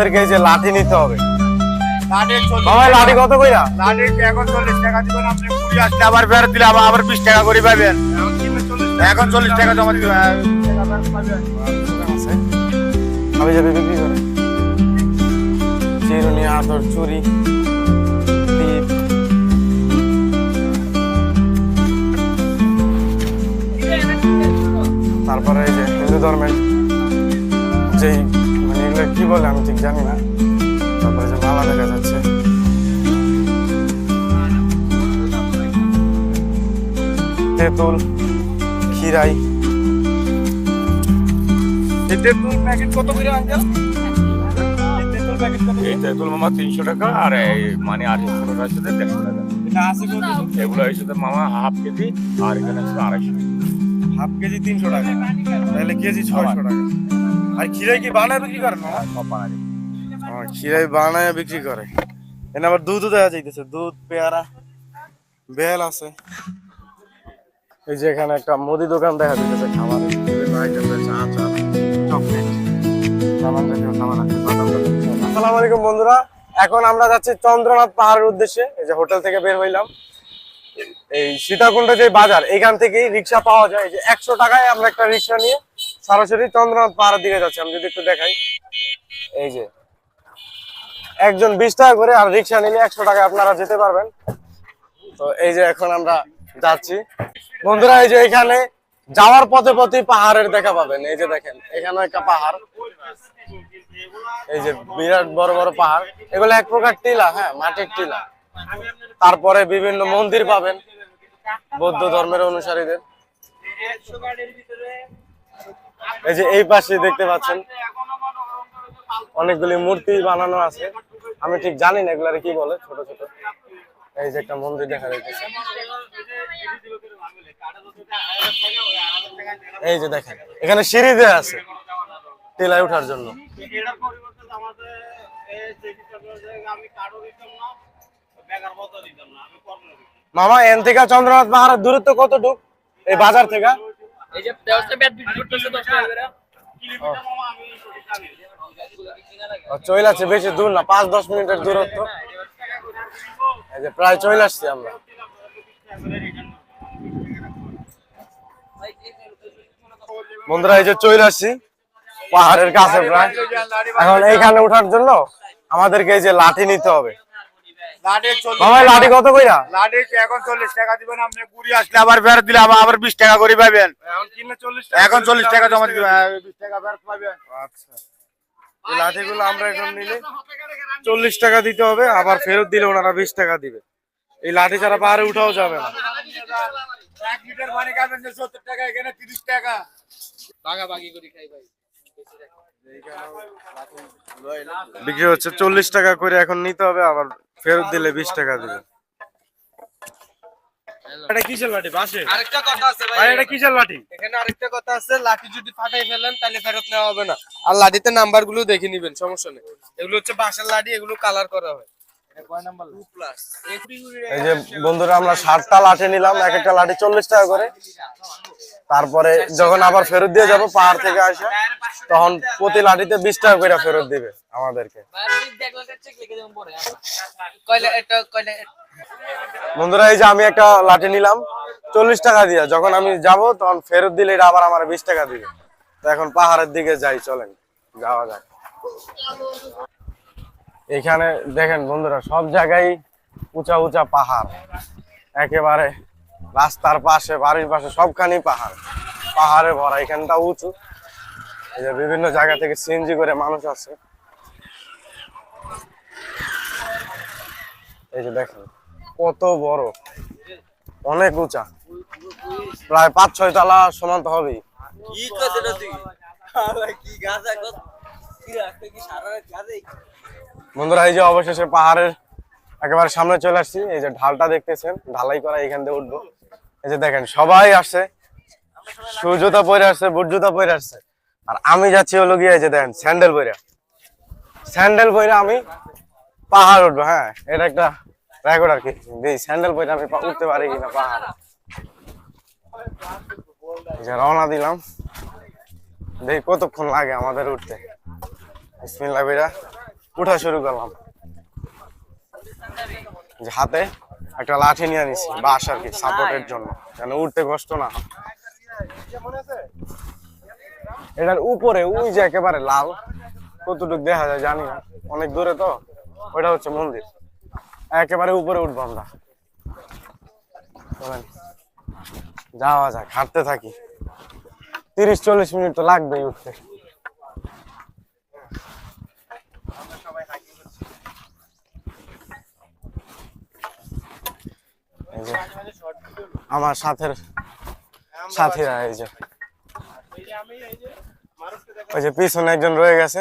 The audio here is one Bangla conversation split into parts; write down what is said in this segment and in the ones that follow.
আমাদেরকে যে লাঠি নিতে হবে। লাঠি লাঠি কত কইরা? লাঠি এখন চল্লিশ টাকা দিবেন আপনি কুড়ি আসলে আবার ফেরত দিলে আবার আবার বিশ টাকা করে পাবেন। এখন চল্লিশ টাকা? জমা। আছে আমি যাবে বিক্রি করে। চিরুনি আতর চুরি তারপরে এই যে হিন্দু ধর্মের যেই এগুলো কি বলে আমি ঠিক জানি না। তারপরে যে মালা দেখা যাচ্ছে। তেঁতুল খিরাই এই তেঁতুল প্যাকেট কত করে এই তেঁতুল প্যাকেট কত এই তেঁতুল মামা তিনশো টাকা আর এই মানে সাথে দেড়শো টাকা। এটা এগুলো মামা হাফ কেজি আর এখানে আড়াইশো হাফ কেজি তিনশো টাকা। তাহলে কেজি ছয়শো টাকা। আর দুধও দেখা যাইতেছে দুধ পেয়ারা, বেল আছে। এই যে একটা মুদি দোকান দেখা যাইতেছে খাবার আলাইকুম বন্ধুরা, এখন আমরা যাচ্ছি চন্দ্রনাথ পাহাড়ের উদ্দেশ্যে। এই যে হোটেল থেকে বের হইলাম। এই সীতাকুণ্ড যে বাজার, এখান থেকেই রিক্সা পাওয়া যায়। যে একশো টাকায় আমরা একটা রিক্সা নিয়ে সরাসরি চন্দ্রনাথ পাহাড়ের দিকে যাচ্ছি, আমি যদি একটু দেখাই। এই যে, একজন বিশ টাকা করে আর রিক্সা নিলে একশো টাকা আপনারা যেতে পারবেন। তো এই যে এখন আমরা যাচ্ছি। বন্ধুরা, এই যে এখানে যাওয়ার পথে পথে পাহাড়ের দেখা পাবেন। এই যে দেখেন এখানে একটা পাহাড়। এই যে বিরাট বড় বড় পাহাড়। এগুলো এক প্রকার টিলা হ্যাঁ মাটির টিলা। তারপরে বিভিন্ন মন্দির পাবেন, বৌদ্ধ ধর্মের অনুসারীদের। এই যে এই পাশে দেখতে পাচ্ছেন, অনেকগুলি মূর্তি বানানো আছে। আমি ঠিক জানি না এগুলারে কি বলে, ছোট ছোট। এই যে একটা মন্দির দেখা যাইতেছে। এই যে দেখেন, এখানে সিঁড়ি দেওয়া আছে টিলায় ওঠার জন্য। মামা, এন থেকে চন্দ্রনাথ পাহাড়ের দূরত্ব কতটুক? এই বাজার থেকে? এই যে দেওয়াটা ব্যাট বিক্রি করতেছে দশ টাকা চলে আছে, বেশি দূর না, পাঁচ, দশ মিনিটের দূরত্ব। এই যে প্রায় চলে আসছি আমরা। বন্ধুরা, এই যে চলে আসছি, পাহাড়ের কাছে প্রায়। এখন এইখানে ওঠার জন্য আমাদেরকে এই যে লাঠি নিতে হবে। কত কইরা? এখন চল্লিশ টাকা দিবেন আপনি আসলে আবার ফেরত দিলে আবার আবার বিশ টাকা করে পাবেন এখন কিনলে চল্লিশ এখন চল্লিশ টাকা জমা দিবেন। হ্যাঁ, বিশ টাকা ফেরত পাবেন আচ্ছা। এই লাঠিগুলো আমরা এখন নিলে চল্লিশ টাকা দিতে হবে আবার ফেরত দিলে ওনারা বিশ টাকা দিবে। এই লাঠি ছাড়া পাহাড়ে উঠাও যাবে না। এক লিটার পানি খাবেন যে সত্তর টাকা এখানে তিরিশ টাকা। ভাগাভাগি করে খাই ভাই বিক্রি হচ্ছে চল্লিশ টাকা করে এখন নিতে হবে আবার ফেরত দিলে বিশ টাকা দিবে। এটা কিসের লাঠি? বাসে আরেকটা কথা আছে ভাই। ভাই এটা কিসের লাঠি? এখানে আরেকটা কথা আছে লাঠি যদি ফাটাই ফেলেন তাহলে ফেরত নেওয়া হবে না। আর লাঠিতে নাম্বারগুলো দেখে নিবেন সমস্যা নেই। এগুলো হচ্ছে বাঁশের লাঠি এগুলো কালার করা হয়। এই যে বন্ধুরা আমরা ষাটটা লাঠি নিলাম এক একটা লাঠি চল্লিশ টাকা করে। তারপরে যখন আবার ফেরত দিয়ে যাব পাহাড় থেকে আসে তখন প্রতি লাঠিতে বিশ টাকা করে ফেরত দিবে আমাদেরকে। বন্ধুরা এই যে আমি একটা লাঠি নিলাম চল্লিশ টাকা দিয়ে। যখন আমি যাব তখন ফেরত দিলে এটা আবার আমার বিশ টাকা দিবে। তো এখন পাহাড়ের দিকে যাই চলেন যাওয়া যাক। এখানে দেখেন বন্ধুরা, সব জায়গায় উঁচা উঁচা পাহাড়। একেবারে রাস্তার পাশে, বাড়ির পাশে সবখানেই পাহাড়। পাহাড়ে ভরা, এখানটা উঁচু। এই যে বিভিন্ন জায়গা থেকে সিএনজি করে মানুষ আছে এই যে দেখেন, কত বড়, অনেক উঁচা। প্রায় পাঁচ ছয় তলা সমান তো হবেই। কি গাছ কি সারা গাছে বন্ধুরা, এই যে অবশেষে পাহাড়ের একেবারে সামনে চলে আসছি। এই যে ঢালটা দেখতেছেন, ঢালাই করা এখান দিয়ে উঠবো। এই যে দেখেন, সবাই আসছে। শু জুতা পরে আসছে বুট জুতা পরে আসছে। আর আমি যাচ্ছি হলো গিয়ে এই যে দেখেন, স্যান্ডেল পরে স্যান্ডেল পরে আমি পাহাড় উঠবো হ্যাঁ এটা একটা রেকর্ড আর কি। এই স্যান্ডেল পরে আমি উঠতে পারি কিনা পাহাড়। যে রওনা দিলাম। দেখি কতক্ষণ লাগে আমাদের উঠতে। বিসমিল্লাহ কইরা উঠা শুরু করলাম। যে হাতে একটা লাঠি নিয়ে নিছি, বাস আর কি, সাপোর্টের জন্য। যেন উঠতে কষ্ট না। এটার উপরে, ওই যে একেবারে লাল, কতটুকু দেখা যায় জানি না। অনেক দূরে তো, ওইটা হচ্ছে মন্দির। একেবারে উপরে উঠবো আমরা। যাওয়া যাক, হাঁটতে থাকি। তিরিশ চল্লিশ মিনিট তো লাগবেই উঠতে এই যে আমার সাথের সাথীরা এই যে। ওই যে পিছনে একজন রয়ে গেছে।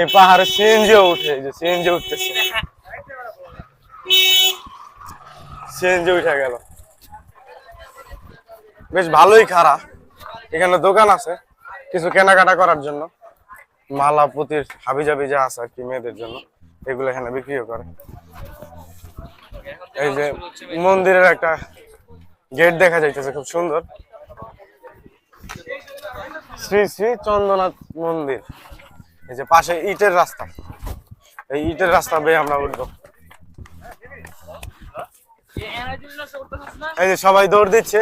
এই পাহাড়ে সিএনজিও উঠে যে সিএনজি উঠতেছে। সিএনজি উঠে গেল। বেশ ভালোই খারাপ। এখানে দোকান আছে, কিছু কেনাকাটা করার জন্য। মালা পুতির হাবি জাবি যা আছে আর কি মেয়েদের জন্য। এগুলো এখানে বিক্রিও করে। এই যে মন্দিরের একটা গেট দেখা যাইতেছে, খুব সুন্দর। শ্রী শ্রী চন্দ্রনাথ মন্দির। এই যে পাশে ইটের রাস্তা। এই ইটের রাস্তা বেয়ে আমরা উঠবো। এই যে সবাই দৌড় দিচ্ছে,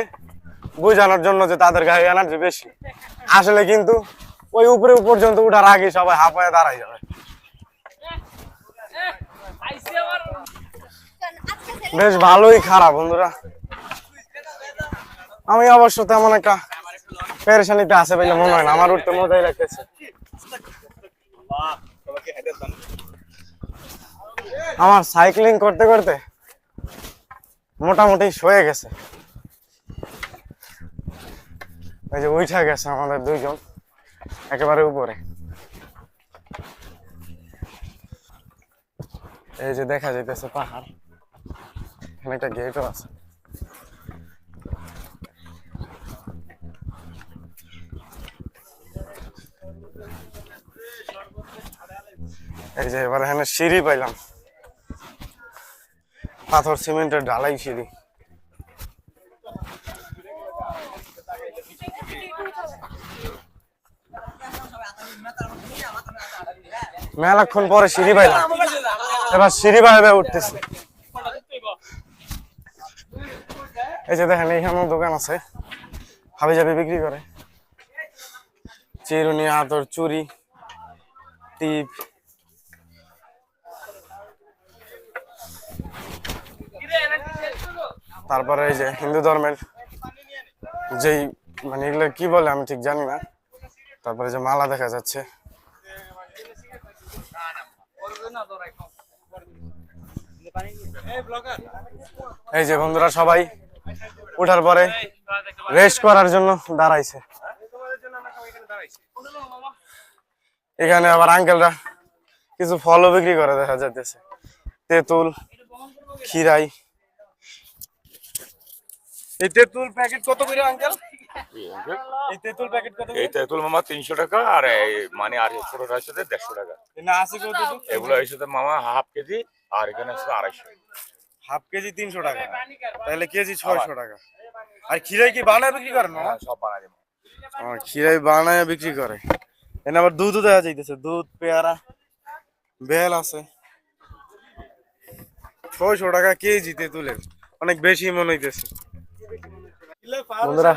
বোঝানোর জন্য যে তাদের গায়ে এনার্জি বেশি। আসলে কিন্তু ওই উপরে পর্যন্ত উঠার আগে সবাই হাঁপায় দাঁড়াই যাবে। বেশ ভালোই খারাপ বন্ধুরা। আমি অবশ্য তেমন একটা পেরেশানিতে আছে বলে মনে হয় না, আমার উঠতে মজাই লাগতেছে। আমার সাইক্লিং করতে করতে মোটামুটি সয়ে গেছে। এই যে উঠা গেছে আমাদের দুইজন, একেবারে উপরে। এই যে দেখা যাইতেছে পাহাড়। এখানে একটা গেটও আছে। এই যে এবার এখানে সিঁড়ি পাইলাম। পাথর সিমেন্টের ঢালাই সিঁড়ি। মেলাক্ষণ পরে সিঁড়ি পাইলাম। এবার সিঁড়ি বাইরে উঠতেছি। এই যে দেখেন, এইখানেও দোকান আছে। হাবি জাবি বিক্রি করে। চিরুনি, আতর, চুরি, টিপ। তারপরে এই যে হিন্দু ধর্মের যেই মানে এগুলো কি বলে আমি ঠিক জানি না। তারপরে যে মালা দেখা যাচ্ছে। এই যে বন্ধুরা সবাই উঠার পরে রেস্ট করার জন্য দাঁড়াইছে। এখানে আবার আঙ্কেলরা কিছু ফলও বিক্রি করে দেখা যাইতেছে। তেঁতুল খিরাই এই তেঁতুল প্যাকেট কত করে আঙ্কেল এই তেঁতুল প্যাকেট কত এই তেঁতুল মামা তিনশো টাকা আর এই মানে আর সাথে দেড়শো টাকা। না আছে এগুলো সাথে মামা হাফ কেজি আর এখানে আছে আড়াইশো। হাফ কেজি তিনশো টাকা। তাহলে কেজি ছয়শো টাকা। আর খিরাই কি বানায় বিক্রি করে না হ্যাঁ, সব আমার খিরাই বানায় বিক্রি করে। এখানে আবার দুধও দেখা যাইতেছে। দুধ পেয়ারা বেল আছে। ছয়শো টাকা কেজি তেঁতুলের অনেক বেশি মনে হইতেছে। বন্ধুরা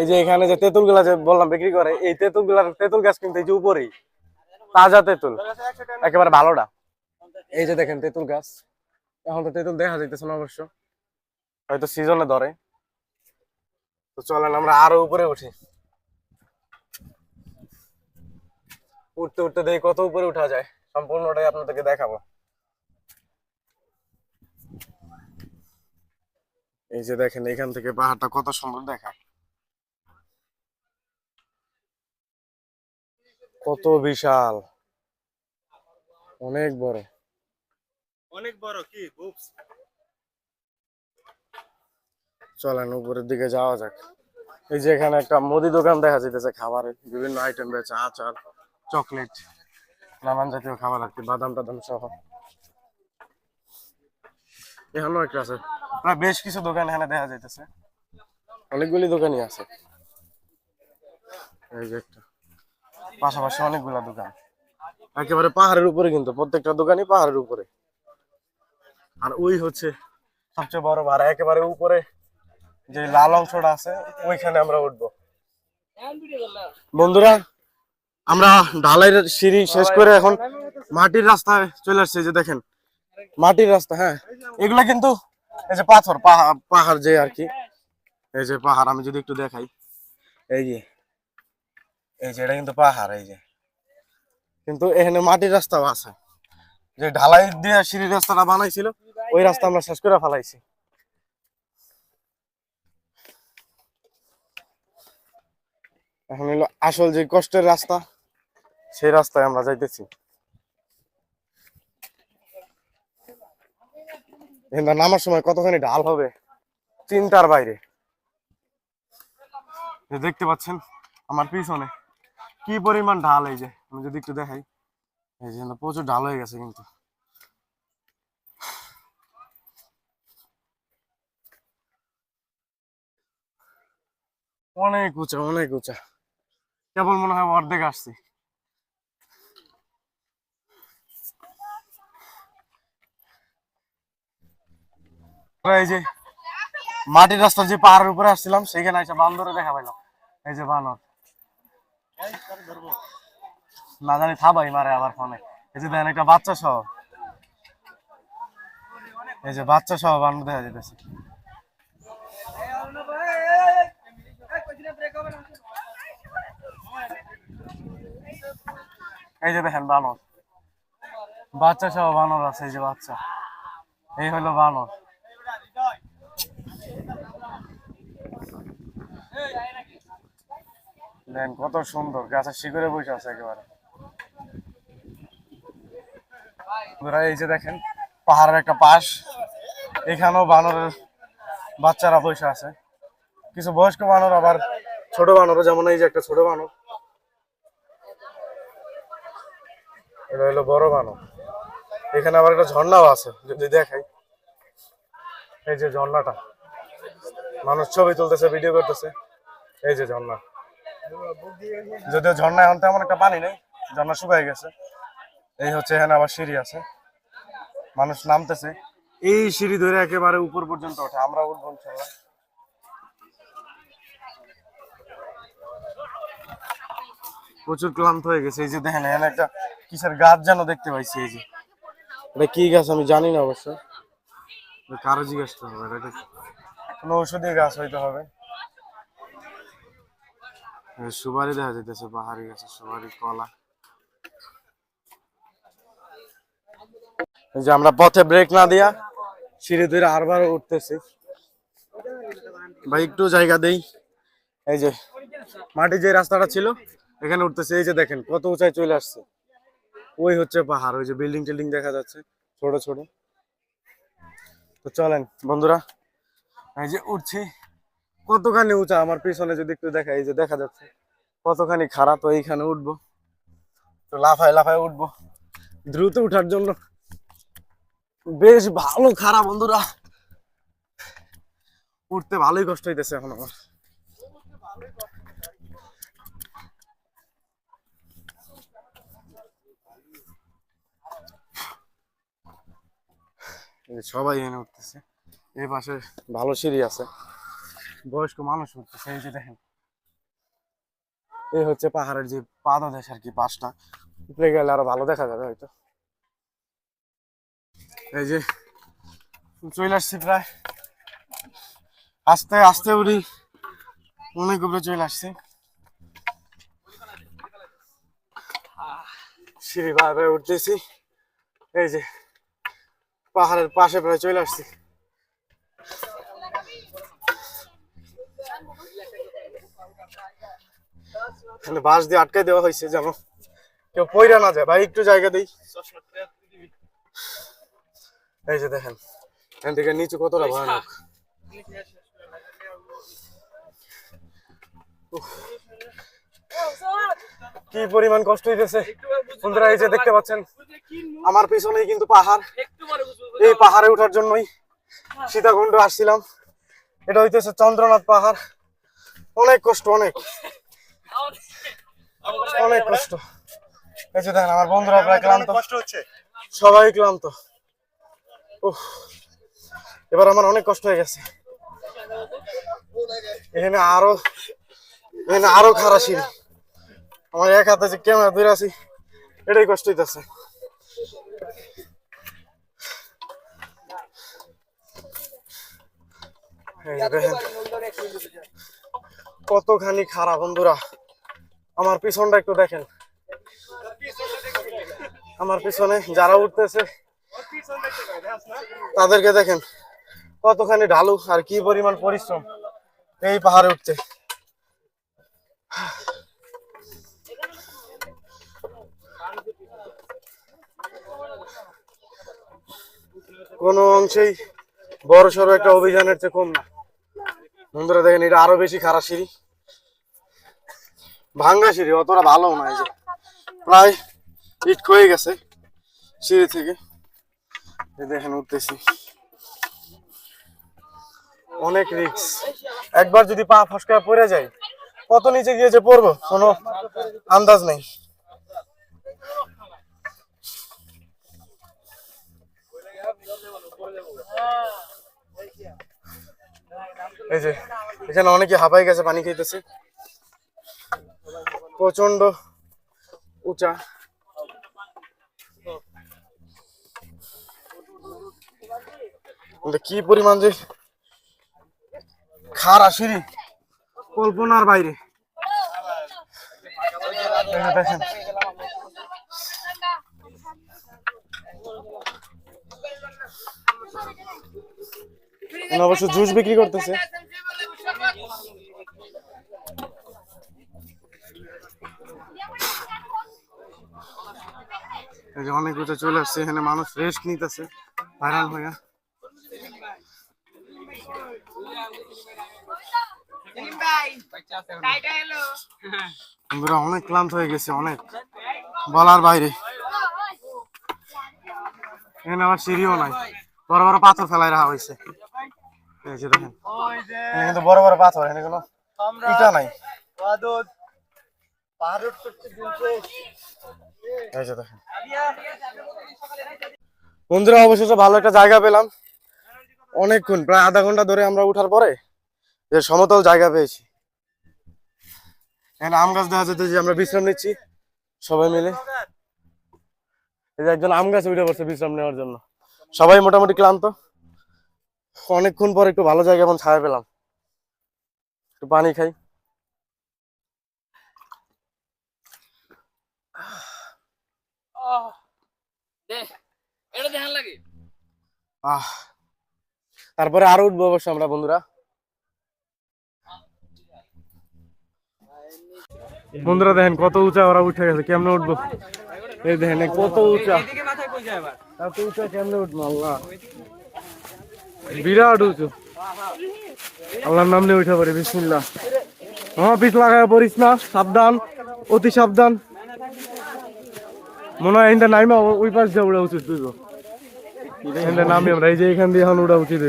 এই যে এখানে যে তেঁতুলগুলা যে বললাম বিক্রি করে এই তেঁতুলগুলার তেঁতুল গাছ কিন্তু এই যে উপরেই তাজা তেঁতুল। একেবারে ভালোটা। এই যে দেখেন তেঁতুল গাছ। এখন তো তেঁতুল দেখা যাইতেছে না অবশ্য। হয়তো সিজনে ধরে। তো চলেন আমরা আরও উপরে উঠি। উঠতে উঠতে দেখি কত উপরে উঠা যায়। সম্পূর্ণটাই আপনাদেরকে দেখাবো। এই যে দেখেন, এখান থেকে পাহাড়টা কত সুন্দর দেখায়। কত বিশাল। অনেক বড়। অনেক বড় কি? বুপস চলেন, উপরের দিকে যাওয়া যাক। এই যে এখানে একটা মুদি দোকান দেখা যাইতেছে খাবারের। বিভিন্ন আইটেম রয়েছে, আচার চকলেট নানান জাতীয় খাবার আর কি, বাদাম টাদাম সহ। এখানেও একটা আছে। বেশ কিছু দোকান এখানে দেখা যাইতেছে। অনেকগুলি দোকানই আছে। এই যে একটা। পাশাপাশি অনেকগুলা দোকান। একেবারে পাহাড়ের উপরে কিন্তু, প্রত্যেকটা দোকানই পাহাড়ের উপরে। আর ওই হচ্ছে সবচেয়ে বড় ভাড়া একেবারে উপরে যে লাল অংশটা আছে, ওইখানে আমরা উঠবো। বন্ধুরা, আমরা ঢালাইয়ের সিঁড়ি শেষ করে এখন মাটির রাস্তায় চলে আসছে যে দেখেন। মাটির রাস্তা হ্যাঁ। এগুলা কিন্তু এই যে পাথর পাহাড় পাহাড় যে আর কি। এই যে পাহাড়, আমি যদি একটু দেখাই। এই যে এই যে এটা কিন্তু পাহাড়, এই যে। কিন্তু এখানে মাটির রাস্তাও আছে। যে ঢালাই দিয়ে সিঁড়ির রাস্তাটা বানাইছিল ওই রাস্তা আমরা শেষ করে ফেলাইছি। এখন হলো আসল যে কষ্টের রাস্তা সেই রাস্তায় আমরা যাইতেছি। নামার সময় কতখানি ঢাল হবে? চিন্তার বাইরে। যে দেখতে পাচ্ছেন আমার পিছনে কি পরিমাণ ঢাল এই যে আমি যদি একটু দেখাই। এই যে প্রচুর ঢাল হয়ে গেছে কিন্তু। অনেক উঁচা অনেক উঁচা। কেবল মনে হয় অর্ধেক আসছি। এই যে মাটির রাস্তা যে পাহাড়ের উপরে আসছিলাম, সেখানে এসে বান্দরে দেখা পাইলাম। এই যে বানর। না জানি থাবাই মারে আবার ফোনে। এই যে দেখেন একটা বাচ্চা সহ। এই যে বাচ্চা সহ বানর দেখা যেতেছে এই যে দেখেন বানর। বাচ্চা সহ বানর আছে, এই যে বাচ্চা। এই হলো বানর। দেন কত সুন্দর, গাছের শিকড়ে বসে আছে একেবারে। এই যে দেখেন, পাহাড়ের একটা পাশ। এখানেও বানরের বাচ্চারা বসে আছে। কিছু বয়স্ক বানর, আবার ছোট বানরও, যেমন এই যে একটা ছোট বানর। এটা হলো বড় বানর এখানে আবার একটা ঝর্ণাও আছে, যদি দেখাই। এই যে ঝর্ণাটা। মানুষ ছবি তুলতেছে ভিডিও করতেছে। এই যে ঝর্ণা। যদিও ঝর্ণা এখন তেমন একটা পানি নেই, ঝর্ণা শুকায় গেছে। এই হচ্ছে এখানে আবার সিঁড়ি আছে। মানুষ নামতেছে। এই সিঁড়ি ধরে একেবারে উপর পর্যন্ত ওঠে। আমরা উঠবো প্রচুর ক্লান্ত হয়ে গেছে। এই যে দেখেন, এখানে একটা কিসের গাছ যেন দেখতে পাইছি এই যে। এটা কি গাছ আমি জানি না অবশ্য। কারও জিজ্ঞেস হবে এটা কোনো ঔষধি গাছ হইতে হবে। সুপারি দেখা যাইতেছে পাহাড়ি গাছে সুপারি কলা। এই যে আমরা পথে ব্রেক না দিয়া সিঁড়ি ধরে আরবার উঠতেছি। ভাই একটু জায়গা দেই। এই যে মাটি যে রাস্তাটা ছিল এখানে উঠতেছে। এই যে দেখেন কত উঁচায় চলে আসছে। ওই হচ্ছে পাহাড়, ওই যে বিল্ডিং টিল্ডিং দেখা যাচ্ছে, ছোট ছোট। তো চলেন বন্ধুরা, এই যে উঠছি, কতখানি উঁচা, আমার পিছনে যদি একটু দেখা, এই যে দেখা যাচ্ছে, কতখানি খারাপ তো এইখানে উঠবো। তো লাফায় লাফায় উঠবো, দ্রুত উঠার জন্য। বেশ ভালো খারাপ বন্ধুরা। উঠতে ভালোই কষ্ট হইতেছে এখন আমার। সবাই এনে উঠতেছে। এই পাশে ভালো সিঁড়ি আছে। বয়স্ক মানুষ উঠতেছে, এই যে দেখেন। এই হচ্ছে পাহাড়ের যে পাদদেশ আর কি পাশটা। উপরে গেলে আরও ভালো দেখা যাবে হয়তো। এই যে চলে আসছি প্রায়। আস্তে আস্তে উড়ি। অনেক উপরে চলে আসছি। সিঁড়ি উঠতেছি। এই যে পাহাড়ের পাশে প্রায় চলে আসছি। এখানে বাঁশ দিয়ে আটকে দেওয়া হয়েছে যেন কেউ পইরা না যায়, ভাই, একটু জায়গা দেই। এই যে দেখেন, এখান থেকে নিচু কতটা ভয়ানক। কি পরিমাণ কষ্ট হইতেছে? বন্ধুরা এই যে দেখতে পাচ্ছেন আমার পিছনেই কিন্তু পাহাড়। এই পাহাড়ে ওঠার জন্যই সীতাকুণ্ড আসছিলাম। এটা হইতেছে চন্দ্রনাথ পাহাড়। অনেক কষ্ট অনেক। অনেক কষ্ট। এই যে দেখেন আমার বন্ধুরা প্রায় ক্লান্ত। কষ্ট হচ্ছে। সবাই ক্লান্ত। উফ। এবার আমার অনেক কষ্ট হয়ে গেছে। এখানে আরও এখানে আরও খারাপ সিঁড়ি আমার এক হাতে যে ক্যামেরা ধরে আছি, এটাই কষ্ট হইতেছে। কতখানি খারাপ বন্ধুরা। আমার পিছনটা একটু দেখেন। আমার পিছনে যারা উঠতেছে, তাদেরকে দেখেন, কতখানি ঢালু আর কি পরিমাণ পরিশ্রম এই পাহাড়ে উঠতে। কোনো অংশেই বড় সড়ো একটা অভিযানের চেয়ে কম না। বন্ধুরা দেখেন, এটা আরও বেশি খারাপ সিঁড়ি। ভাঙ্গা সিঁড়ি, অতটা ভালো না যে। প্রায় ইট হয়ে গেছে সিঁড়ি থেকে। দেখেন, উঠতেছি। অনেক রিক্স একবার যদি পা ফসকা পড়ে যায়, কত নিচে গিয়ে যে পড়ব? কোনো আন্দাজ নেই। এই যে এখানে অনেকে হাঁপাই গেছে পানি খাইতেছে। প্রচণ্ড উঁচা। কি পরিমাণ যে খারা সিঁড়ি কল্পনার বাইরে। দেখেন। অবশ্য জুস বিক্রি করতেছে। এই যে অনেক উঁচা চলে আসছে এখানে মানুষ রেস্ট নিতেছে ভাইরাল হয়ে। বন্ধুরা অনেক ক্লান্ত হয়ে গেছে অনেক। বলার বাইরে। এখানে আবার সিঁড়িও নাই। বড় বড় পাথর ফেলাই রাখা হয়েছে। এই যে দেখেন। এখানে কিন্তু বড় বড় পাথর এখানে কোনো ইটা নাই। এই যে দেখেন। বন্ধুরা অবশেষে ভালো একটা জায়গা পেলাম। অনেকক্ষণ প্রায় আধা ঘণ্টা ধরে আমরা উঠার পরে যে সমতল জায়গা পেয়েছি। এখানে আম গাছ দেখা যাচ্ছে যে আমরা বিশ্রাম নিচ্ছি সবাই মিলে। এই যে একজন আম গাছ উঠে পড়ছে বিশ্রাম নেওয়ার জন্য। সবাই মোটামুটি ক্লান্ত। অনেকক্ষণ পর একটু ভালো জায়গা এখন ছায়া পেলাম। একটু পানি খাই। আহ তারপরে আরও উঠবো অবশ্য আমরা বন্ধুরা। বন্ধুরা দেখেন কত উঁচা ওরা উঠে গেছে কেমনে উঠবো? এই দেখেন কত উঁচা। এত উঁচা কেমনে উঠবো আল্লাহ। বিরাট উঁচু। আল্লাহর নাম নিয়ে উঠে পড়ে, বিসমিল্লাহ। হ্যাঁ পিছ লাগায় পড়িস না, সাবধান, অতি সাবধান। মনে হয় এইটা নাইমা, ওই পাশ দিয়ে উড়া উচিত তুই এখানে নামি আমরা, এই যে এখান দিয়ে এখন উড়া উচিত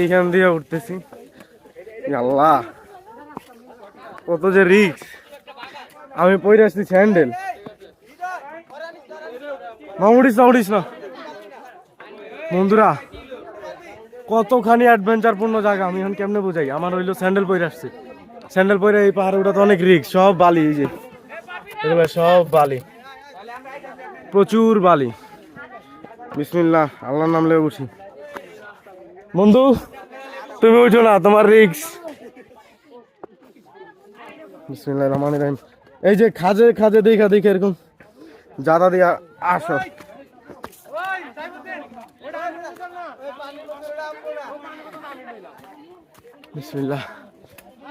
এইখান দিয়ে উঠতেছি। আল্লাহ কত যে রিক্স আমি পরে আসছি স্যান্ডেল। মা, উড়িস না উড়িস না। বন্ধুরা, কতখানি অ্যাডভেঞ্চার পূর্ণ জায়গা, আমি এখন কেমনে বোঝাই? আমার হইল স্যান্ডেল পরে আসছে। স্যান্ডেল পরে এই পাহাড়ে ওটা তো অনেক রিক্স সব বালি, এই যে। এগুলো সব বালি। প্রচুর বালি। বিসমিল্লাহ, আল্লাহর নাম লেগে উঠি বন্ধু, তুমি উঠো না, তোমার রিক্স বিসমিল্লাহ রহমান রহিম। এই যে খাজে খাজে দেখা দেখে এরকম। জাদা দিয়া আসো।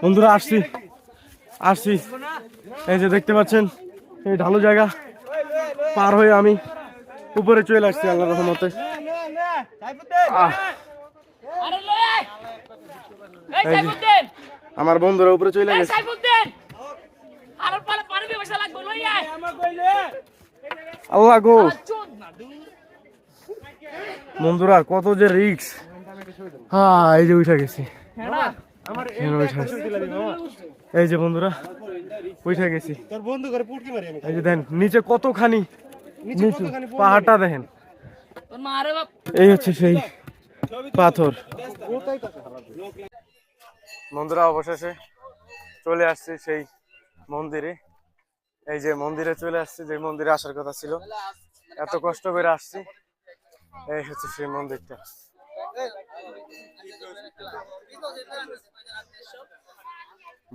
বন্ধুরা, আসছি। আসছি। এই যে দেখতে পাচ্ছেন, এই ঢালু জায়গা। পার হয়ে আমি উপরে চলে আসছি আল্লাহ রহমতে। আমার বন্ধুরা উপরে চলে গেছে। ব্যবসা লাগবে লই আয়। আল্লাহ গো। বন্ধুরা কত যে রিক্স হ্যাঁ এই যে উঠে গেছি। এই যে বন্ধুরা উঠে গেছি। তোর বন্ধু করে পুটকি মারি আমি। এই যে দেখেন নিচে কতখানি নিচু পাহাড়টা দেখেন। তোর মা রে বাপ। এই হচ্ছে সেই পাথর। বন্ধুরা অবশেষে চলে আসছে সেই মন্দিরে। এই যে মন্দিরে চলে আসছি, যে মন্দিরে আসার কথা ছিল। এত কষ্ট করে আসছি। এই হচ্ছে সেই মন্দিরটা।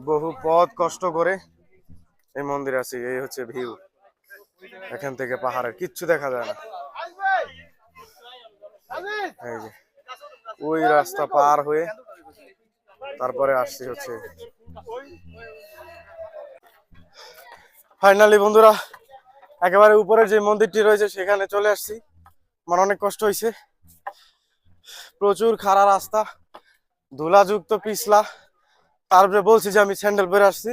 বহু পথ কষ্ট করে এই মন্দির আছি, এই হচ্ছে ভিউ। এখান থেকে পাহাড়ের, কিচ্ছু দেখা যায় না। এই যে, ওই রাস্তা পার হয়ে তারপরে আসছি হচ্ছে ফাইনালি বন্ধুরা, একেবারে উপরে যে মন্দিরটি রয়েছে, সেখানে চলে আসছি। আমার অনেক কষ্ট হয়েছে। প্রচুর খাড়া রাস্তা, ধুলাযুক্ত পিছলা। তারপরে বলছি যে আমি স্যান্ডেল পরে আসছি।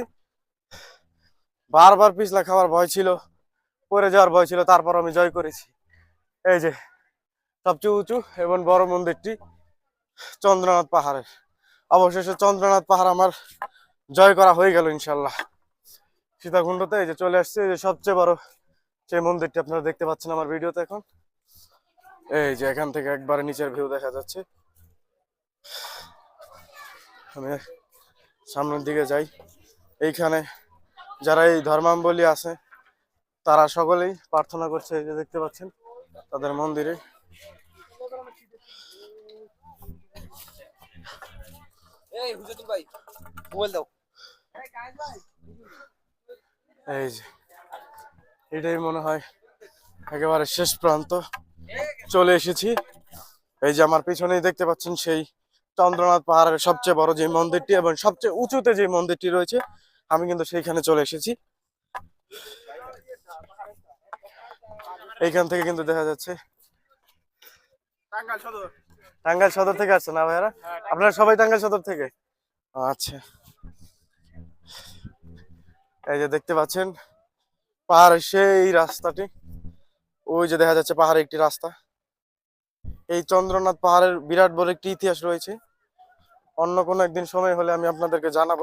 বারবার পিছলা খাওয়ার ভয় ছিল, পরে যাওয়ার ভয় ছিল, তারপর আমি জয় করেছি। এই যে, সবচেয়ে উঁচু এবং বড় মন্দিরটি চন্দ্রনাথ পাহাড়ের। অবশেষে চন্দ্রনাথ পাহাড় আমার জয় করা হয়ে গেল, ইনশাল্লাহ। সীতাকুণ্ডতে এই যে চলে আসছে, এই যে সবচেয়ে বড় সেই মন্দিরটি আপনারা দেখতে পাচ্ছেন আমার ভিডিওতে এখন। এই যে এখান থেকে একবারে নিচের ভিউ দেখা যাচ্ছে। আমি সামনের দিকে যাই। এইখানে যারা এই ধর্মাবলী আছে, তারা সকলেই প্রার্থনা করছে, এই যে দেখতে পাচ্ছেন, তাদের মন্দিরে। এই হুজুর ভাই, মোবাইল দাও। এই যে, এটাই মনে হয় একেবারে শেষ প্রান্ত। চলে এসেছি। এই যে আমার পিছনেই দেখতে পাচ্ছেন সেই চন্দ্রনাথ পাহাড়ের সবচেয়ে বড় যে মন্দিরটি এবং সবচেয়ে উঁচুতে যে মন্দিরটি রয়েছে, আমি কিন্তু সেইখানে চলে এসেছি। এইখান থেকে কিন্তু দেখা যাচ্ছে টাঙ্গাইল সদর। থেকে আসছে না ভাইয়ারা? আপনারা সবাই টাঙ্গাইল সদর থেকে? আচ্ছা। এই যে দেখতে পাচ্ছেন, পাহাড়ের সেই রাস্তাটি। ওই যে দেখা যাচ্ছে পাহাড়ের একটি রাস্তা। এই চন্দ্রনাথ পাহাড়ের বিরাট বড় একটি ইতিহাস রয়েছে। অন্য কোনো একদিন সময় হলে আমি আপনাদেরকে জানাব।